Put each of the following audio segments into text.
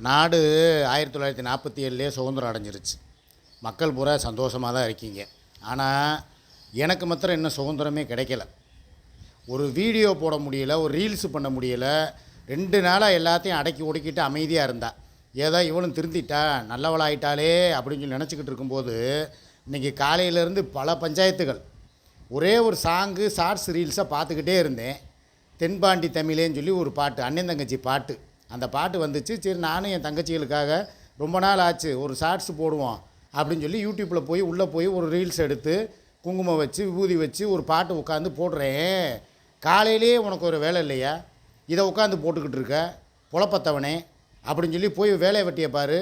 நாடு ஆயிரத்தி தொள்ளாயிரத்தி நாற்பத்தி ஏழுலேயே சுதந்திரம் அடைஞ்சிருச்சு. மக்கள் பூரா சந்தோஷமாக தான் இருக்கீங்க. ஆனால் எனக்கு மாத்திரம் இன்னும் சுதந்திரமே கிடைக்கல. ஒரு வீடியோ போட முடியல ஒரு ரீல்ஸ் பண்ண முடியல ரெண்டு நாளாக எல்லாத்தையும் அடக்கி ஒடுக்கிட்டு அமைதியாக இருந்தா. ஏதோ இவளும் திருந்திட்டா நல்லவளாயிட்டாலே அப்படின்னு சொல்லி நினச்சிக்கிட்டு இருக்கும்போது இன்றைக்கி காலையிலேருந்து பல பஞ்சாயத்துகள். ஒரே ஒரு சாங்கு ஷார்ட்ஸ் ரீல்ஸாக பார்த்துக்கிட்டே இருந்தேன். தென்பாண்டி தமிழேன்னு சொல்லி ஒரு பாட்டு அண்ணன் தங்கச்சி பாட்டு. அந்த பாட்டு வந்துச்சு. சரி நானும் என் தங்கச்சிகளுக்காக ரொம்ப நாள் ஆச்சு ஒரு ஷார்ட்ஸ் போடுவோம் அப்படின்னு சொல்லி யூடியூப்பில் போய் உள்ளே போய் ஒரு ரீல்ஸ் எடுத்து குங்குமம் வச்சு விபூதி வச்சு ஒரு பாட்டு உட்காந்து போடுறேன். காலையிலேயே உனக்கு ஒரு வேலை இல்லையா? இதை உட்காந்து போட்டுக்கிட்டு இருக்க புலப்பத்தவனே அப்படின்னு சொல்லி போய் வேலையை வெட்டியை பாரு.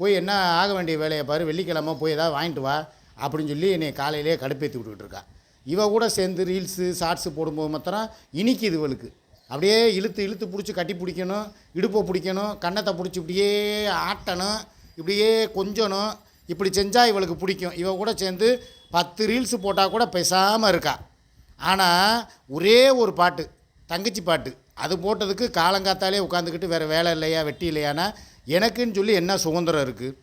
போய் என்ன ஆக வேண்டிய வேலையை பாரு வெள்ளிக்கிழமை போய் ஏதாவது வாங்கிட்டு வா அப்படின்னு சொல்லி என்னை காலையிலேயே கடுப்பேற்றி விட்டுக்கிட்டு இருக்கா. இவ கூட சேர்ந்து ரீல்ஸு ஷார்ட்ஸு போடும்போது மாத்திரம் இனிக்குது இவளுக்கு. அப்படியே இழுத்து இழுத்து பிடிச்சி கட்டி பிடிக்கணும் இடுப்பை பிடிக்கணும் கன்னத்தை பிடிச்சி இப்படியே ஆட்டணும் இப்படியே கொஞ்சணும். இப்படி செஞ்சால் இவளுக்கு பிடிக்கும். இவ கூட சேர்ந்து பத்து ரீல்ஸு போட்டால் கூட பேசாமல் இருக்கா. ஆனால் ஒரே ஒரு பாட்டு தங்கச்சி பாட்டு அது போட்டதுக்கு காலங்காத்தாலே உட்காந்துக்கிட்டு வேறு வேலை இல்லையா வெட்டி இல்லையானா எனக்குன்னு சொல்லி என்ன சுதந்திரம் இருக்குது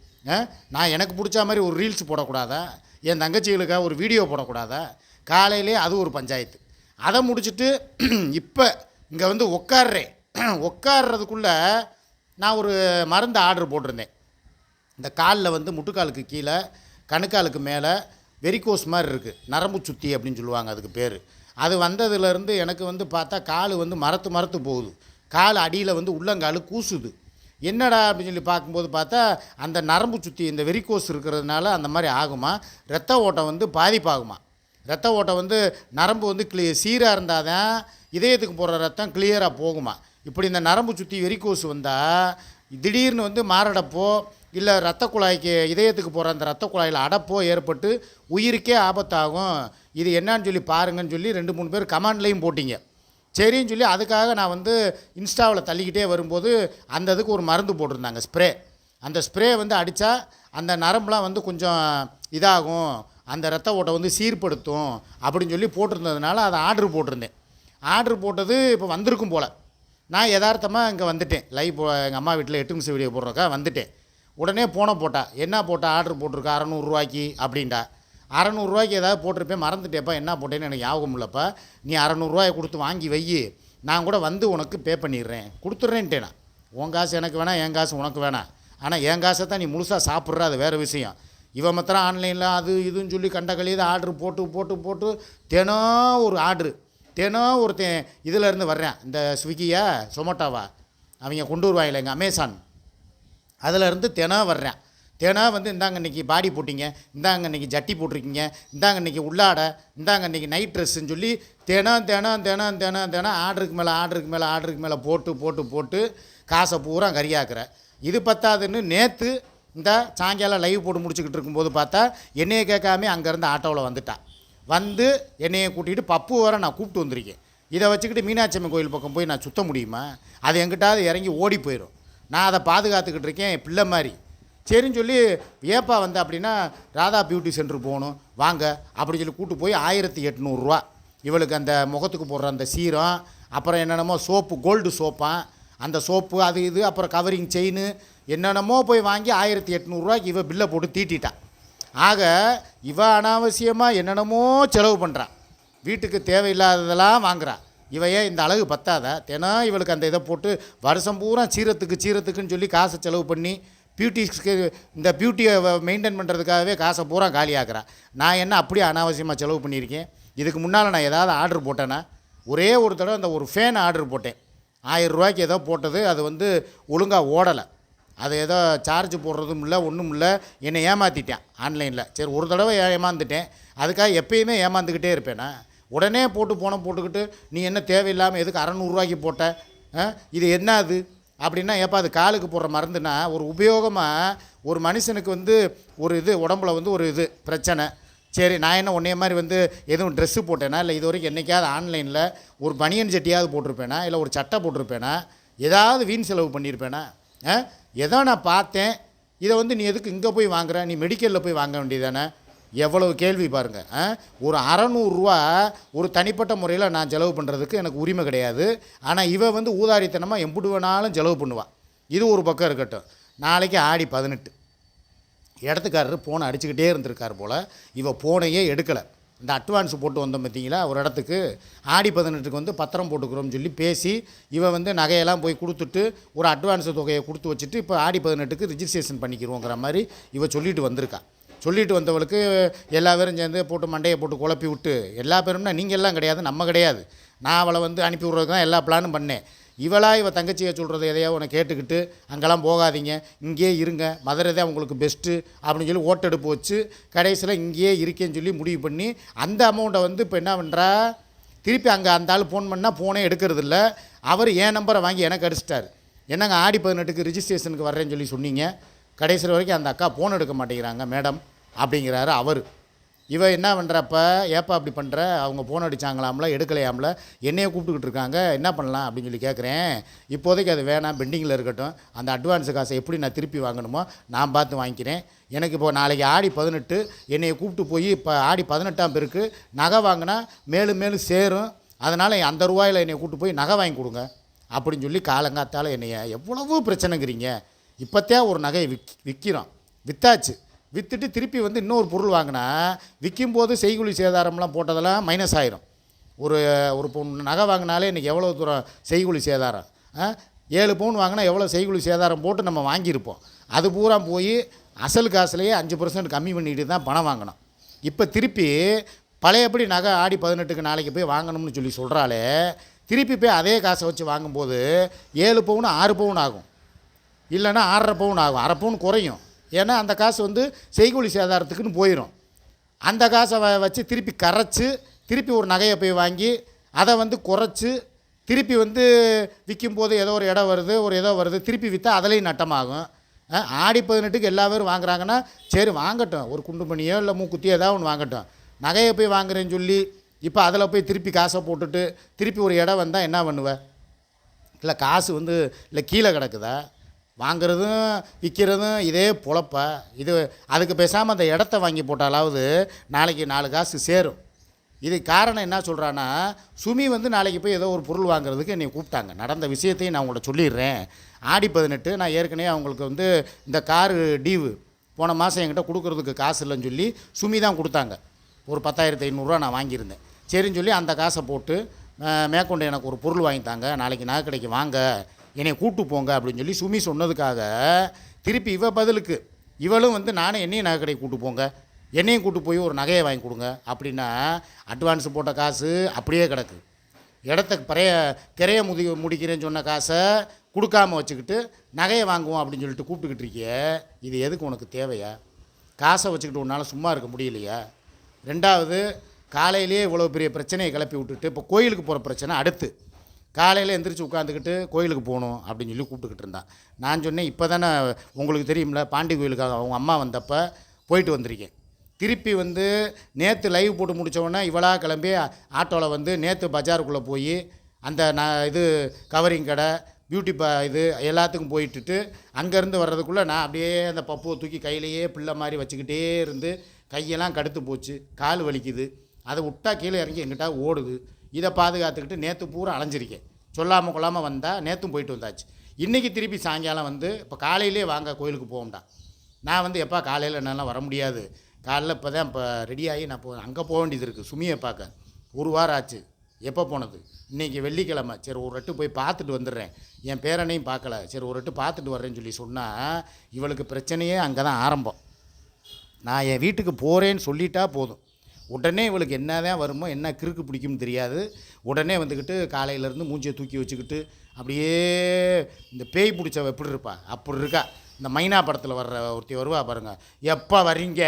நான் எனக்கு பிடிச்ச மாதிரி ஒரு ரீல்ஸ் போடக்கூடாதா? என் தங்கச்சிகளுக்காக ஒரு வீடியோ போடக்கூடாதா? காலையிலே அது ஒரு பஞ்சாயத்து. அதை முடிச்சுட்டு இப்போ இங்கே வந்து உட்கார்றேன் உட்கார்றதுக்குள்ளே நான் ஒரு மருந்து ஆர்டர் போட்டிருந்தேன். இந்த காலில் வந்து முட்டுக்காலுக்கு கீழே கணுக்காலுக்கு மேலே வெரிகோஸ் மாதிரி இருக்குது நரம்பு சுத்தி அப்படின்னு சொல்லுவாங்க அதுக்கு பேர். அது வந்ததுலேருந்து எனக்கு வந்து பார்த்தா கால் வந்து மரத்து மரத்து போகுது. கால் அடியில் வந்து உள்ளங்கால் கூசுது. என்னடா அப்படின்னு சொல்லி பார்க்கும்போது பார்த்தா அந்த நரம்பு சுத்தி இந்த வெரிகோஸ் இருக்கிறதுனால அந்த மாதிரி ஆகுமா? ரத்த ஓட்டம் வந்து பாதிப்பாகுமா? ரத்த ஓட்டம் வந்து நரம்பு வந்து கிளி சீராக இருந்தால் தான் இதயத்துக்கு போகிற ரத்தம் கிளியராக போகுமா? இப்படி இந்த நரம்பு சுற்றி வெரிகோஸ் வந்தால் திடீர்னு வந்து மாரடைப்போ இல்லை ரத்த குழாய்க்கு இதயத்துக்கு போகிற அந்த ரத்த குழாயில் அடப்போ ஏற்பட்டு உயிருக்கே ஆபத்தாகும். இது என்னன்னு சொல்லி பாருங்கன்னு சொல்லி ரெண்டு மூணு பேர் கமாண்ட்லேயும் போட்டிங்க. சரின்னு சொல்லி அதுக்காக நான் வந்து இன்ஸ்டாவில் தள்ளிக்கிட்டே வரும்போது அந்த இதுக்கு ஒரு மருந்து போட்டிருந்தாங்க ஸ்ப்ரே அந்த ஸ்ப்ரே வந்து அடித்தா அந்த நரம்புலாம் வந்து கொஞ்சம் இதாகும். அந்த ரத்த ஓட்டை வந்து சீர்படுத்தும் அப்படின்னு சொல்லி போட்டிருந்ததுனால அதை ஆர்டர் போட்டிருந்தேன். ஆர்டர் போட்டது இப்போ வந்திருக்கும் போல். நான் யதார்த்தமாக இங்கே வந்துட்டேன். லைவ் போ எங்கள் அம்மா வீட்டில் எட்டு நிமிஷம் வீடியோ போடுறக்கா வந்துட்டேன். உடனே போன போட்டா. என்ன போட்டா? ஆர்டர் போட்டிருக்கா? அறநூறுரூவாய்க்கு அப்படின்டா. அறநூறுரூவாய்க்கு ஏதாவது போட்டிருப்பேன். மறந்துட்டேப்பா என்ன போட்டேன்னு எனக்கு ஞாபகம் இல்லைப்பா. நீ அறநூறுரூவாயை கொடுத்து வாங்கி வை. நான் கூட வந்து உனக்கு பே பண்ணிடுறேன். கொடுத்துட்றேன்ட்டேனா உன் காசு எனக்கு வேணாம் என் காசு உனக்கு வேணாம். ஆனால் என் காசை தான் நீ முழுசாக சாப்பிட்ற. அது வேறு விஷயம். இவன் மாத்திரம் ஆன்லைனில் அது இதுன்னு சொல்லி கண்ட கழியது ஆர்டர் போட்டு போட்டு போட்டு தினம் ஒரு ஆர்டரு. தினம் ஒருத்தன் இதிலேருந்து வர்றேன். இந்த ஸ்விக்கியா சொமோட்டோவா அவங்க கொண்டு வருவாங்களே எங்கள் அமேசான் அதிலேருந்து தினம் வர்றேன். தினம் வந்து இந்தாங்க இன்றைக்கி பாடி போட்டிங்க இந்தாங்க இன்றைக்கி ஜட்டி போட்டிருக்கீங்க இந்தாங்க இன்றைக்கி உள்ளாட இந்தாங்க இன்றைக்கி நைட் ட்ரெஸ்ஸுன்னு சொல்லி தினம் தினம் தினம் தினம் தினம் ஆர்டருக்கு மேலே ஆர்டருக்கு மேலே ஆர்டருக்கு மேலே போட்டு போட்டு போட்டு காசை பூரா கறியாக்குறேன் இது பத்தாதுன்னு நேற்று இந்த சாயங்காலம் லைவ் போட்டு முடிச்சுக்கிட்டு இருக்கும்போது பார்த்தா என்னையை கேட்காம அங்கேருந்து ஆட்டோவில் வந்துட்டான் வந்து என்னையை கூட்டிகிட்டு பப்பு வர நான் கூப்பிட்டு வந்திருக்கேன். இதை வச்சுக்கிட்டு மீனாட்சி அம்மன் கோயில் பக்கம் போய் நான் சுத்த முடியுமா? அது எங்கிட்டாவது இறங்கி ஓடி போயிடும் நான் அதை பாதுகாத்துக்கிட்டு இருக்கேன் என் பிள்ளை மாதிரி. சரின்னு சொல்லி ஏப்பா வந்து அப்படின்னா ராதா பியூட்டி சென்டர் போகணும் வாங்க அப்படி சொல்லி கூட்டு போய் ஆயிரத்தி எட்நூறுரூவா இவளுக்கு அந்த முகத்துக்கு போடுற அந்த சீரம் அப்புறம் என்னென்னமோ சோப்பு கோல்டு சோப்பான் அந்த சோப்பு அது இது அப்புறம் கவரிங் செயின் என்னென்னமோ போய் வாங்கி ஆயிரத்தி எட்நூறுரூவாய்க்கு இவள் பில்லை போட்டு தீட்டிட்டான் ஆக இவ அனாவசியமாக என்னென்னமோ செலவு பண்ணுறான் வீட்டுக்கு தேவையில்லாததெல்லாம் வாங்குறான் இவ ஏன் இந்த அழகு பத்தாத. தினம் இவளுக்கு அந்த இதை போட்டு வருஷம் பூரா சீரத்துக்கு சீரத்துக்குன்னு சொல்லி காசை செலவு பண்ணி பியூட்டிஸ்க்கு இந்த பியூட்டியை மெயின்டைன் பண்ணுறதுக்காகவே காசை பூரா காலியாக்குறா. நான் என்ன அப்படியே அனாவசியமாக செலவு பண்ணியிருக்கேன்? இதுக்கு முன்னால் நான் ஏதாவது ஆர்டர் போட்டேன்னா ஒரே ஒரு தடவை அந்த ஒரு ஃபேன் ஆர்டர் போட்டேன். ஆயிரம் ரூபாய்க்கு ஏதோ போட்டது. அது வந்து ஒழுங்காக ஓடலை. அது ஏதோ சார்ஜ் போடுறதும் இல்லை ஒன்றும் இல்லை. என்னை ஏமாற்றிட்டேன் ஆன்லைனில் சரி ஒரு தடவை ஏமாந்துட்டேன். அதுக்காக எப்பயுமே ஏமாந்துக்கிட்டே இருப்பேனா உடனே போட்டு போன போட்டுக்கிட்டு நீ என்ன தேவையில்லாமல் எதுக்கு அறநூறுவாய்க்கு போட்ட? இது என்ன அது? அப்படின்னா ஏப்பா அது காலுக்கு போடுற மருந்துனா ஒரு உபயோகமாக ஒரு மனுஷனுக்கு வந்து ஒரு இது உடம்புல வந்து ஒரு இது பிரச்சனை. சரி நான் என்ன உன்னைய மாதிரி வந்து எதுவும் ட்ரெஸ்ஸு போட்டேனா? இல்லை இது வரைக்கும் என்றைக்காவது ஆன்லைனில் ஒரு பனியன் சட்டியாவது போட்டிருப்பேனா? இல்லை ஒரு சட்டை போட்டிருப்பேனா? ஏதாவது வீண் செலவு பண்ணியிருப்பேனா? ஏதோ நான் பார்த்தேன். இதை வந்து நீ எதுக்கு இங்கே போய் வாங்குற? நீ மெடிக்கலில் போய் வாங்க வேண்டியதானே எவ்வளவு கேள்வி பாருங்கள் ஒரு அறநூறுரூவா ஒரு தனிப்பட்ட முறையில் நான் செலவு பண்ணுறதுக்கு எனக்கு உரிமை கிடையாது. ஆனால் இவ வந்து ஊதாரித்தனமாக எம்புட்டு வேணாலும் செலவு பண்ணுவாள் இது ஒரு பக்கம் இருக்கட்டும். நாளைக்கு ஆடி பதினெட்டு. இடத்துக்காரர் ஃபோனை அடிச்சுக்கிட்டே இருந்திருக்கார் போல். இவ ஃபோனையே எடுக்கலை. இந்த அட்வான்ஸ் போட்டு வந்தோம் பார்த்தீங்களா? ஒரு இடத்துக்கு. ஆடி பதினெட்டுக்கு வந்து பத்திரம் போட்டுக்கிறோம்னு சொல்லி பேசி இவன் வந்து நகையெல்லாம் போய் கொடுத்துட்டு ஒரு அட்வான்ஸ் தொகையை கொடுத்து வச்சுட்டு இப்போ ஆடி பதினெட்டுக்கு ரிஜிஸ்ட்ரேஷன் பண்ணிக்கிறோங்கிற மாதிரி இவ சொல்லிட்டு வந்திருக்கா. சொல்லிட்டு வந்தவளுக்கு எல்லா பேரும் சேர்ந்து போட்டு மண்டையை போட்டு குழப்பி விட்டு எல்லா பேரும்னா நீங்கள் எல்லாம் கிடையாது நம்ம கிடையாது. நான் அவளை வந்து அனுப்பி விட்றதுக்கு தான் எல்லா பிளானும் பண்ணேன். இவளா இவள் தங்கச்சியை சொல்கிறது எதையோ உன்னை கேட்டுக்கிட்டு அங்கெல்லாம் போகாதீங்க இங்கேயே இருங்க மதுரை தான் உங்களுக்கு பெஸ்ட்டு அப்படின்னு சொல்லி ஓட்டெடுப்பு வச்சு கடைசியில் இங்கேயே இருக்கேன்னு சொல்லி முடிவு பண்ணி அந்த அமௌண்ட்டை வந்து இப்போ என்ன பண்ணுறா திருப்பி அங்கே அந்த ஆள் ஃபோன் பண்ணால் ஃபோனே எடுக்கிறதில்ல. அவர் என் நம்பரை வாங்கி எனக்கு அடிச்சிட்டார். என்னங்க ஆடி பதினெட்டுக்கு ரிஜிஸ்ட்ரேஷனுக்கு வர்றேன்னு சொல்லி சொன்னீங்க? கடைசியில் வரைக்கும் அந்த அக்கா ஃபோன் எடுக்க மாட்டேங்கிறாங்க மேடம் அப்படிங்கிறாரு அவர். இவ என்ன பண்ணுறப்ப ஏப்பா அப்படி பண்ணுற அவங்க ஃபோன் அடிச்சாங்களாம்ல எடுக்கலையாம்ல? என்னையே கூப்பிட்டுக்கிட்டு இருக்காங்க என்ன பண்ணலாம் அப்படின்னு சொல்லி கேட்குறேன் இப்போதைக்கு அது வேணாம் பெண்டிங்கில் இருக்கட்டும். அந்த அட்வான்ஸு காசை எப்படி நான் திருப்பி வாங்கணுமோ நான் பார்த்து வாங்கிக்கிறேன். எனக்கு இப்போ நாளைக்கு ஆடி பதினெட்டு என்னையை கூப்பிட்டு போய் இப்போ ஆடி பதினெட்டாம் பேருக்கு நகை வாங்கினா மேலும் மேலும் சேரும். அதனால் அந்த ரூபாயில் என்னை கூப்பிட்டு போய் நகை வாங்கி கொடுங்க அப்படின்னு சொல்லி காலங்காத்தால் என்னைய எவ்வளவோ பிரச்சனைங்கிறீங்க. இப்போத்தே ஒரு நகையை விக் விற்கிறோம் வித்தாச்சு. விற்றுட்டு திருப்பி வந்து இன்னொரு பொருள் வாங்கினா விற்கும்போது செய்குலி சேதாரம்லாம் போட்டதெல்லாம் மைனஸ் ஆயிரும். ஒரு ஒரு பவுன் நகை வாங்கினாலே இன்றைக்கி எவ்வளோ தூரம் செய்குலி சேதாரம்? ஆ? ஏழு பவுன் வாங்கினா எவ்வளோ செய்குலி சேதாரம் போட்டு நம்ம வாங்கியிருப்போம். அது பூரா போய் அசல் காசுலேயே அஞ்சு பர்சன்ட் கம்மி பண்ணிட்டு தான் பணம் வாங்கணும். இப்போ திருப்பி பழையபடி நகை ஆடி பதினெட்டுக்கு நாளைக்கு போய் வாங்கணும்னு சொல்லி சொல்கிறாலே திருப்பி போய் அதே காசை வச்சு வாங்கும்போது ஏழு பவுன் ஆறு பவுன் ஆகும். இல்லைன்னா ஆறரை பவுன் ஆகும். அரை பவுன் குறையும். ஏன்னா அந்த காசு வந்து செய்கூலி சேதாரத்துக்குன்னு போயிடும் அந்த காசை வ வச்சு திருப்பி கரைச்சி திருப்பி ஒரு நகையை போய் வாங்கி அதை வந்து குறைச்சி திருப்பி வந்து விற்கும்போது ஏதோ ஒரு இடம் வருது ஒரு ஏதோ வருது திருப்பி விற்றா அதுலேயும் நட்டமாகும். ஆடி பதினெட்டுக்கு எல்லா பேரும் வாங்குறாங்கன்னா சரி வாங்கட்டும். ஒரு குண்டு மணியோ இல்லை மூக்குத்தியோ ஏதாவது ஒன்று வாங்கட்டும். நகையை போய் வாங்குறேன்னு சொல்லி இப்போ அதில் போய் திருப்பி காசை போட்டுட்டு திருப்பி ஒரு இடம் வந்தால் என்ன பண்ணுவேன் இல்லை காசு வந்து இல்லை கீழே கிடக்குதா? வாங்குறதும் விற்கிறதும் இதே பொழப்பா. இது அதுக்கு பேசாமல் அந்த இடத்த வாங்கி போட்டாலாவது நாளைக்கு நாலு காசு சேரும். இது காரணம் என்ன சொல்கிறான்னா சுமி வந்து நாளைக்கு போய் ஏதோ ஒரு பொருள் வாங்குறதுக்கு என்னை கூப்பிட்டாங்க. நடந்த விஷயத்தையும் நான் உங்கள்கிட்ட சொல்லிடுறேன். ஆடி பதினெட்டு நான் ஏற்கனவே அவங்களுக்கு வந்து இந்த காரு டீவு போன மாதம் என்கிட்ட கொடுக்குறதுக்கு காசு இல்லைன்னு சொல்லி சுமி தான் கொடுத்தாங்க. ஒரு பத்தாயிரத்து ஐநூறுரூவா நான் வாங்கியிருந்தேன். சரின்னு சொல்லி அந்த காசை போட்டு மேற்கொண்டு எனக்கு ஒரு பொருள் வாங்கித்தாங்க. நாளைக்கு நகை கடைக்கு வாங்க. என்னை கூட்டு போங்க அப்படின்னு சொல்லி சுமி சொன்னதுக்காக திருப்பி இவ பதிலுக்கு இவளும் வந்து நானே என்னையும் நகை கடைக்கு கூட்டு போங்க. என்னையும் கூட்டு போய் ஒரு நகையை வாங்கி கொடுங்க. அப்படின்னா அட்வான்ஸ் போட்ட காசு அப்படியே கிடக்கு. இடத்த பறைய திரைய முதி முடிக்கிறேன்னு சொன்ன காசை கொடுக்காம வச்சுக்கிட்டு நகையை வாங்குவோம் அப்படின்னு சொல்லிட்டு கூப்பிட்டுக்கிட்டு இருக்கியே இது எதுக்கு உனக்கு தேவையா? காசை வச்சுக்கிட்டு உன்னால் சும்மா இருக்க முடியலையா? ரெண்டாவது காலையிலேயே இவ்வளோ பெரிய பிரச்சனையை கிளப்பி விட்டுட்டு இப்போ கோயிலுக்கு போகிற பிரச்சனை அடுத்து. காலையில் எந்திரிச்சு உட்காந்துக்கிட்டு கோயிலுக்கு போகணும் அப்படின்னு சொல்லி கூப்பிட்டுக்கிட்டு இருந்தான். நான் சொன்னேன் இப்போ தானே உங்களுக்கு தெரியும்ல பாண்டி கோயிலுக்காக அவங்க அம்மா வந்தப்போ போயிட்டு வந்திருக்கேன். திருப்பி வந்து நேற்று லைவ் போட்டு முடித்தவொடனே இவ்வளோ கிளம்பி ஆட்டோவில் வந்து நேற்று பஜாருக்குள்ளே போய் அந்த நான் இது கவரிங் கடை பியூட்டி பா இது எல்லாத்துக்கும் போயிட்டுட்டு அங்கேருந்து வர்றதுக்குள்ளே நான் அப்படியே அந்த பப்புவை தூக்கி கையிலேயே பிள்ளை மாதிரி வச்சுக்கிட்டே இருந்து கையெல்லாம் கடுத்து போச்சு கால் வலிக்குது. அதை விட்டா கீழே இறங்கி எங்கிட்டா ஓடுது. இதை பாதுகாத்துக்கிட்டு நேற்று பூரா அலைஞ்சிருக்கேன். சொல்லாமல் கொள்ளாமல் வந்தால் நேற்றும் போயிட்டு வந்தாச்சு. இன்றைக்கி திருப்பி சாயங்காலம் வந்து இப்போ காலையிலே வாங்க கோயிலுக்கு போவோம்டா. நான் வந்து எப்பா காலையில் என்னால் வர முடியாது. காலைல இப்போ தான் இப்போ ரெடியாகி நான் போ அங்கே போக வேண்டியது இருக்குது சுமியை பார்க்க. ஒரு வாரம் ஆச்சு. எப்போ போனது? இன்றைக்கி வெள்ளிக்கிழமை. சரி ஒரு ரெட்டு போய் பார்த்துட்டு வந்துடுறேன். என் பேரனையும் பார்க்கல. சரி ஒரு ரெட்டு பார்த்துட்டு வர்றேன்னு சொல்லி சொன்னால் இவளுக்கு பிரச்சனையே அங்கே தான் ஆரம்பம். நான் என் வீட்டுக்கு போகிறேன்னு சொல்லிட்டா போதும். உடனே இவளுக்கு என்ன தான் வருமோ என்ன கிறுக்கு பிடிக்கும்னு தெரியாது. உடனே வந்துக்கிட்டு காலையிலேருந்து மூஞ்சியை தூக்கி வச்சுக்கிட்டு அப்படியே இந்த பேய் பிடிச்சவ எப்படி இருப்பா? அப்படி இருக்கா. இந்த மைனா படத்தில் வர்ற ஒருத்தி வருவா பாருங்கள் எப்போ வரீங்க?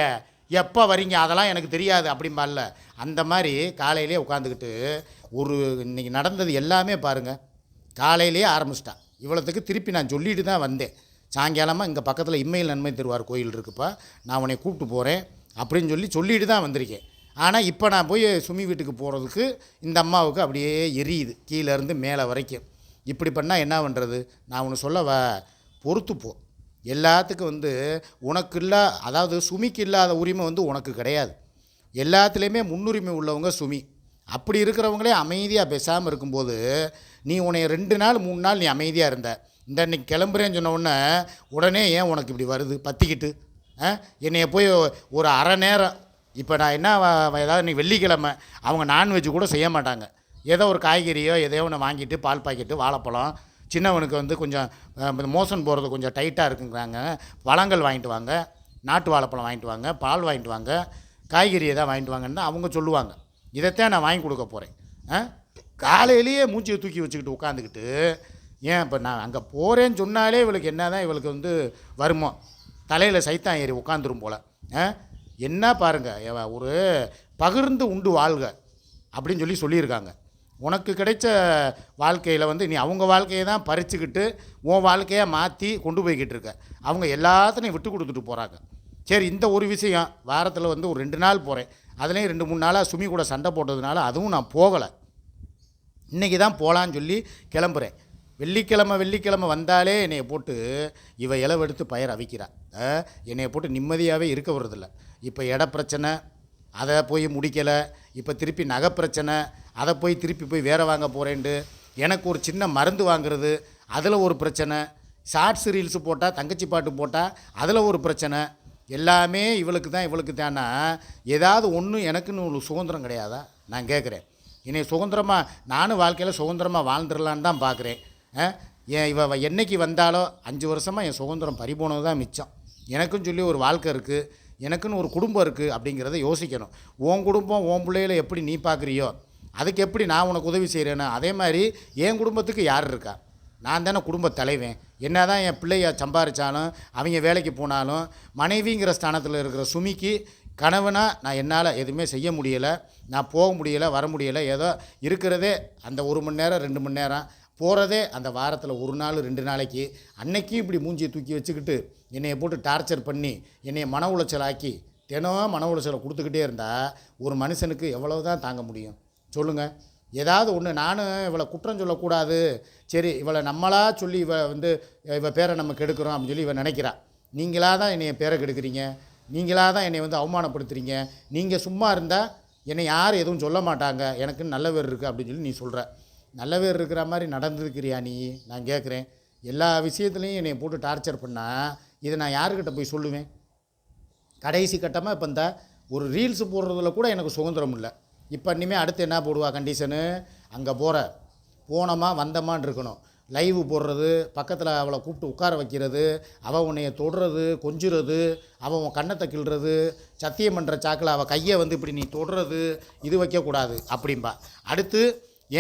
எப்போ வரீங்க? அதெல்லாம் எனக்கு தெரியாது அப்படிம்பால அந்த மாதிரி காலையிலே உட்காந்துக்கிட்டு ஒரு இன்றைக்கி நடந்தது எல்லாமே பாருங்கள் காலையிலேயே ஆரம்பிச்சிட்டா. இவ்வளோத்துக்கு திருப்பி நான் சொல்லிட்டு தான் வந்தேன். சாயங்காலமாக இங்கே பக்கத்தில் இம்மையில் நன்மை தருவார் கோயில் இருக்குப்பா. நான் உன்னை கூப்பிட்டு போகிறேன் அப்படின்னு சொல்லி சொல்லிட்டு தான் வந்திருக்கேன். ஆனால் இப்போ நான் போய் சுமி வீட்டுக்கு போகிறதுக்கு இந்த அம்மாவுக்கு அப்படியே எரியுது கீழேருந்து மேலே வரைக்கும். இப்படி பண்ணால் என்ன பண்ணுறது நான் ஒன்று சொல்லவா பொறுத்து எல்லாத்துக்கும் வந்து உனக்கு இல்லா அதாவது சுமிக்கு இல்லாத உரிமை வந்து உனக்கு கிடையாது. எல்லாத்துலேயுமே முன்னுரிமை உள்ளவங்க சுமி. அப்படி இருக்கிறவங்களே அமைதியாக பேசாமல் இருக்கும்போது நீ உன்னைய ரெண்டு நாள் மூணு நாள் நீ அமைதியாக இருந்த. இந்த இன்னைக்கு கிளம்புறேன்னு சொன்ன உடனே ஏன் உனக்கு இப்படி வருது? பற்றிக்கிட்டு என்னைய போய் ஒரு அரை நேரம் இப்போ நான் என்ன ஏதாவது இன்னைக்கு வெள்ளிக்கிழமை அவங்க நான்வெஜ் கூட செய்ய மாட்டாங்க. ஏதோ ஒரு காய்கறியோ எதையோ ஒன்று வாங்கிட்டு பால் பாக்கெட்டு வாழைப்பழம் சின்னவனுக்கு வந்து கொஞ்சம் மோசன் போகிறது கொஞ்சம் டைட்டாக இருக்குங்கிறாங்க. பழங்கள் வாங்கிட்டு வாங்க நாட்டு வாழைப்பழம் வாங்கிட்டு வாங்க பால் வாங்கிட்டு வாங்க காய்கறி எதாவது வாங்கிட்டு வாங்கன்னு அவங்க சொல்லுவாங்க. இதைத்தான் நான் வாங்கி கொடுக்க போகிறேன் ஆ காலையிலேயே மூச்சியை தூக்கி வச்சுக்கிட்டு உட்காந்துக்கிட்டு ஏன் இப்போ நான் அங்கே போகிறேன்னு சொன்னாலே இவளுக்கு என்ன தான் இவளுக்கு வந்து வருமோ? தலையில் சைத்தான் ஏறி உட்காந்துரும் போல். ஆ என்ன பாருங்கள் ஒரு பகிர்ந்து உண்டு வாழ்க அப்படின்னு சொல்லி சொல்லியிருக்காங்க. உனக்கு கிடைச்ச வாழ்க்கையில் வந்து நீ அவங்க வாழ்க்கையை தான் பறிச்சுக்கிட்டு உன் வாழ்க்கையை மாற்றி கொண்டு போய்கிட்டு இருக்க. அவங்க எல்லாத்தையும் விட்டு கொடுத்துட்டு போகிறாங்க சரி இந்த ஒரு விஷயம் வாரத்தில் வந்து ஒரு ரெண்டு நாள் போகிறேன் அதுலேயும் ரெண்டு மூணு நாளாக சுமி கூட சண்டை போட்டதுனால அதுவும் நான் போகலை. இன்றைக்கி தான் போகலான்னு சொல்லி கிளம்புறேன். வெள்ளிக்கிழமை வெள்ளிக்கிழமை வந்தாலே என்னையை போட்டு இவ இளவெடுத்து பயிர் அவிக்கிறா. என்னையை போட்டு நிம்மதியாகவே இருக்க வர்றதில்ல இப்போ இட பிரச்சனை அதை போய் முடிக்கலை இப்போ திருப்பி நகை பிரச்சனை அதை போய் திருப்பி போய் வேற வாங்க போகிறேன்ட்டு எனக்கு ஒரு சின்ன மருந்து வாங்குறது அதில் ஒரு பிரச்சனை. ஷார்ட்ஸ் ரீல்ஸு போட்டால் தங்கச்சி பாட்டு போட்டால் அதில் ஒரு பிரச்சனை. எல்லாமே இவளுக்கு தான் இவளுக்கு தானா? ஏதாவது ஒன்று எனக்குன்னு ஒரு சுதந்திரம் கிடையாதா? நான் கேட்குறேன் இனி சுதந்திரமாக நானும் வாழ்க்கையில் சுதந்திரமாக வாழ்ந்துடலான்னு தான் பார்க்குறேன் ஏன் இவ என்னைக்கு வந்தாலோ அஞ்சு வருஷமாக என் சுதந்திரம் பறிபோனது தான் மிச்சம். எனக்கும் சொல்லி ஒரு வாழ்க்கை இருக்குது எனக்குன்னு ஒரு குடும்பம் இருக்குது அப்படிங்கிறத யோசிக்கணும். உன் குடும்பம் உன் பிள்ளைகளை எப்படி நீ பார்க்குறியோ அதுக்கு எப்படி நான் உனக்கு உதவி செய்கிறேன்னு அதே மாதிரி என் குடும்பத்துக்கு யார் இருக்கா? நான் தானே குடும்ப தலைவன். என்ன தான் என் பிள்ளைய சம்பாரித்தாலும் அவங்க வேலைக்கு போனாலும் மனைவிங்கிற ஸ்தானத்தில் இருக்கிற சுமிக்கு கணவனாக நான் என்னால் எதுவுமே செய்ய முடியலை நான் போக முடியலை வர முடியலை ஏதோ இருக்கிறதே அந்த ஒரு மணி நேரம் ரெண்டு மணி நேரம் போகிறதே அந்த வாரத்தில் ஒரு நாள் ரெண்டு நாளைக்கு. அன்னைக்கும் இப்படி மூஞ்சியை தூக்கி வச்சுக்கிட்டு என்னையை போட்டு டார்ச்சர் பண்ணி என்னையை மன உளைச்சல் ஆக்கி தினம் மன உளைச்சலை கொடுத்துக்கிட்டே இருந்தால் ஒரு மனுஷனுக்கு எவ்வளவு தான் தாங்க முடியும். சொல்லுங்கள் ஏதாவது ஒன்று நானும் இவளை குற்றம் சொல்லக்கூடாது. சரி இவளை நம்மளாக சொல்லி இவ வந்து இவ பேரை நம்ம கெடுக்கிறோம் அப்படின்னு சொல்லி இவ நினைக்கிறா. நீங்களாக தான் என்னைய பேரை கெடுக்குறீங்க? நீங்களாக தான் என்னை வந்து அவமானப்படுத்துறீங்க? நீங்கள் சும்மா இருந்தால் என்னை யாரும் எதுவும் சொல்ல மாட்டாங்க. எனக்கு நல்ல பேர் இருக்குது அப்படின்னு சொல்லி நீ சொல்கிற நல்ல பேர் இருக்கிற மாதிரி நடந்துருக்கிறியா நீ? நான் கேட்குறேன். எல்லா விஷயத்துலையும் என்னை போட்டு டார்ச்சர் பண்ணால் இதை நான் யாருக்கிட்ட போய் சொல்லுவேன்? கடைசி கட்டமாக இப்போ இந்த ஒரு ரீல்ஸ் போடுறதுல கூட எனக்கு சுதந்திரம் இல்லை. இப்போ இனிமேல் அடுத்து என்ன போடுவா கண்டிஷனு அங்கே போகிற போனோமா வந்தமான்னு இருக்கணும். லைவு போடுறது பக்கத்தில் அவளை கூப்பிட்டு உட்கார வைக்கிறது அவள் உன்னைய தொடுறது கொஞ்சுறது அவன் உன் கண்ணத்தை கிள்றது சத்தியம் பண்ணுற சாக்கில் அவள் கையை வந்து இப்படி நீ தொடுறது இது வைக்கக்கூடாது அப்படிம்பா. அடுத்து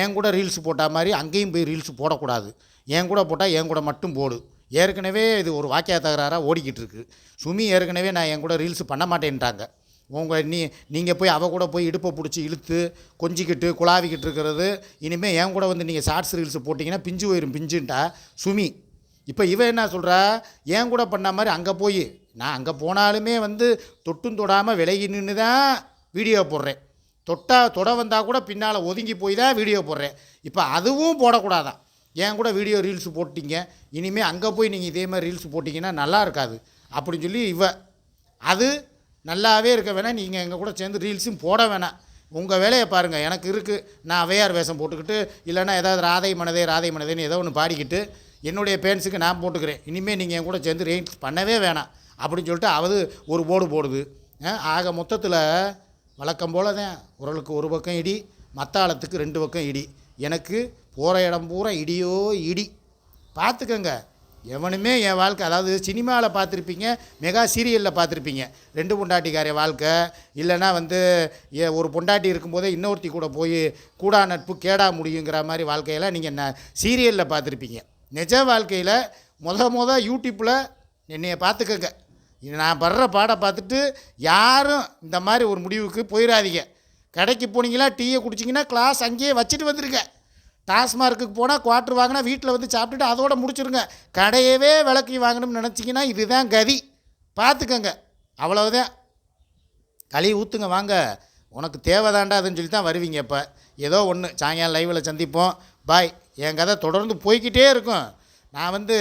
என் கூட ரீல்ஸ் போட்டால் மாதிரி அங்கேயும் போய் ரீல்ஸ் போடக்கூடாது. என் கூட போட்டால் என் கூட மட்டும் போடு. ஏற்கனவே இது ஒரு வாக்கிய தகராறாக ஓடிக்கிட்டு இருக்கு. சுமி ஏற்கனவே நான் என் கூட ரீல்ஸ் பண்ண மாட்டேன்ட்டாங்க. உங்கள் நீ நீங்கள் போய் அவ கூட போய் இடுப்பை பிடிச்சி இழுத்து கொஞ்சிக்கிட்டு குழாவிக்கிட்டு இருக்கிறது இனிமேல் என் கூட வந்து நீங்கள் ஷார்ட்ஸ் ரீல்ஸ் போட்டிங்கன்னா பிஞ்சு போயிடும் பிஞ்சுன்ட்டா? சுமி இப்போ இவன் என்ன சொல்கிறா என் கூட பண்ண மாதிரி அங்கே போய். நான் அங்கே போனாலுமே வந்து தொட்டும் தொடாமல் விலகி நின்று தான் வீடியோ போடுறேன். தொட்டா தொட வந்தால் கூட பின்னால் ஒதுங்கி போய் தான் வீடியோ போடுறேன். இப்போ அதுவும் போடக்கூடாதான். ஏன் கூட வீடியோ ரீல்ஸ் போட்டிங்க? இனிமேல் அங்கே போய் நீங்கள் இதே மாதிரி ரீல்ஸ் போட்டிங்கன்னா நல்லா இருக்காது. அப்படின்னு சொல்லி இவ அது நல்லாவே இருக்க வேணாம். நீங்கள் எங்கள் கூட சேர்ந்து ரீல்ஸும் போட வேணாம். உங்கள் வேலையை பாருங்கள் எனக்கு இருக்குது நான் அவையார் வேஷம் போட்டுக்கிட்டு இல்லைனா ஏதாவது ராதை மனதே ராதை மனதேன்னு ஏதோ ஒன்று பாடிக்கிட்டு என்னுடைய பேன்ஸுக்கு நான் போட்டுக்கிறேன். இனிமேல் நீங்கள் என் கூட சேர்ந்து ரீல்ஸ் பண்ணவே வேணாம். அப்படின்னு சொல்லிட்டு அவது ஒரு போர்டு போடுது. ஆக மொத்தத்தில் வழக்கம் போல தான். உரலுக்கு ஒரு பக்கம் இடி மத்தாளத்துக்கு ரெண்டு பக்கம் இடி. எனக்கு போகிற இடம் பூரா இடியோ இடி. பார்த்துக்கங்க. எவனுமே என் வாழ்க்கை அதாவது சினிமாவில் பார்த்துருப்பீங்க மெகா சீரியலில் பார்த்துருப்பீங்க. ரெண்டு பொண்டாட்டிக்கார வாழ்க்கை. இல்லைன்னா வந்து ஏ- ஒரு பொண்டாட்டி இருக்கும்போதே இன்னொருத்தி கூட போய் கூடா நட்பு கேடா முடியுங்கிற மாதிரி வாழ்க்கையெல்லாம் நீங்கள் ந சீரியலில் பார்த்துருப்பீங்க. நிஜ வாழ்க்கையில் முத முத யூடியூப்பில் என்னைய பார்த்துக்கங்க. நான் படுற பாடை பார்த்துட்டு யாரும் இந்த மாதிரி ஒரு முடிவுக்கு போயிடாதீங்க. கடைக்கு போனீங்களா டீயை குடிச்சிங்கன்னா கிளாஸ் அங்கேயே வச்சுட்டு வந்துருங்க. டாஸ்மார்க்குக்கு போனால் குவார்ட்ரு வாங்கினா வீட்டில் வந்து சாப்பிட்டுட்டு அதோட முடிச்சிருங்க. கடையவே விளக்கி வாங்கணும்னு நினச்சிங்கன்னா இதுதான் கதி. பார்த்துக்கங்க. அவ்வளவுதான். களி ஊற்றுங்க வாங்க. உனக்கு தேவைதாண்டா அதுன்னு சொல்லி தான் வருவீங்க இப்போ ஏதோ ஒன்று சாயங்காலம் லைவில் சந்திப்போம். பாய் என் கதை தொடர்ந்து போய்கிட்டே இருக்கும். நான் வந்து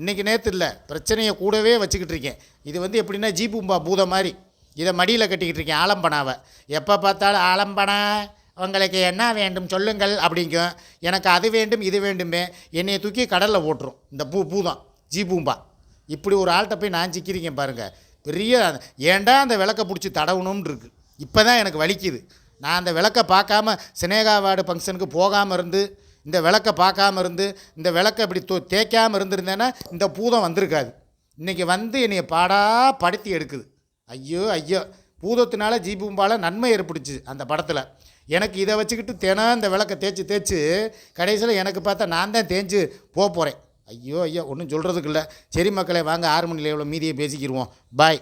இன்றைக்கி நேற்று இல்லை பிரச்சனையை கூடவே வச்சுக்கிட்டு இருக்கேன். இது வந்து எப்படின்னா ஜீபும்பா பூதம் மாதிரி. இதை மடியில் கட்டிக்கிட்டு இருக்கேன் ஆலம்பனாவை. எப்போ பார்த்தாலும் ஆலம்பனா உங்களுக்கு என்ன வேண்டும் சொல்லுங்கள் அப்படிங்கும் எனக்கு அது வேண்டும் இது வேண்டுமே. என்னையை தூக்கி கடலில் ஓட்டுரும். இந்த பூ பூ தான் இப்படி ஒரு ஆள்கிட்ட போய் நான் சிக்கிறீங்க பாருங்கள் பெரிய ஏன்டா அந்த விளக்கை பிடிச்சி தடவணும்னு இருக்குது இப்போ தான் எனக்கு வலிக்குது. நான் அந்த விளக்கை பார்க்காம சினேகா வார்டு ஃபங்க்ஷனுக்கு போகாமல் இருந்து இந்த விளக்கை பார்க்காம இருந்து இந்த விளக்கை இப்படி தோ தேய்க்காமல் இருந்திருந்தேன்னா இந்த பூதம் வந்திருக்காது. இன்றைக்கி வந்து என்னைய பாடா படுத்தி எடுக்குது. ஐயோ ஐயோ. பூதத்தினால ஜீபூம்பால நன்மை ஏற்பட்டுச்சு அந்த படத்தில். எனக்கு இதை வச்சுக்கிட்டு தினம் இந்த விளக்கை தேய்ச்சி தேய்ச்சி கடைசியில் எனக்கு பார்த்தா நான் தான் தேஞ்சு போக போகிறேன் ஐயோ ஐயோ. ஒன்றும் சொல்கிறதுக்கு இல்லை. சரி மக்களே வாங்க. ஆறு மணியில் எவ்வளோ மீதியை பேசிக்கிடுவோம் பாய்.